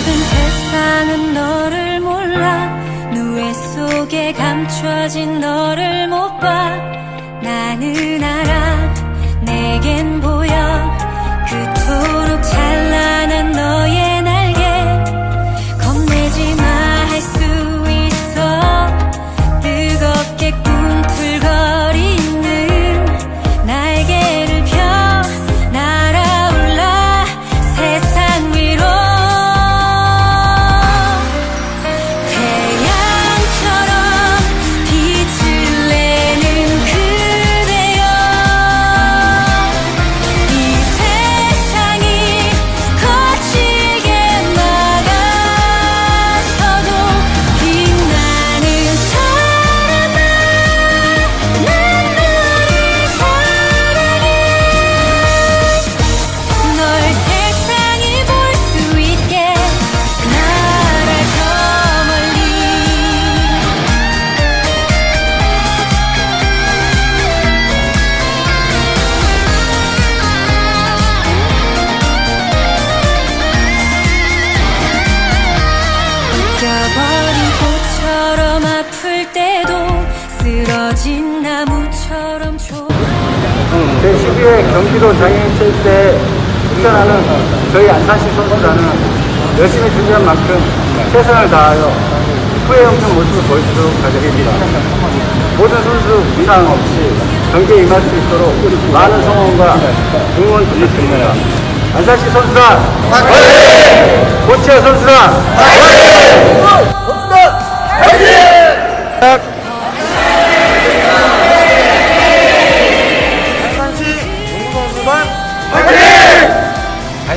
같은 세상은 너를 몰라. 누에 속에 감춰진 너를 못 봐. 나는 알아. 내겐 보여 쓰러진 나무처럼 좋아 제12회 경기도 장애인 체육대회 출전하는 저희 안산시 선수단은 열심히 준비한 만큼 최선을 다하여 후회 없는 모습을 보여주도록 하겠습니다. 모든 선수 부상 없이 경기에 임할 수 있도록 많은 성원과 응원 부탁드립니다. 안산시 선수단 화이팅! 고치아 선수단 화이팅! 선수단 화이팅!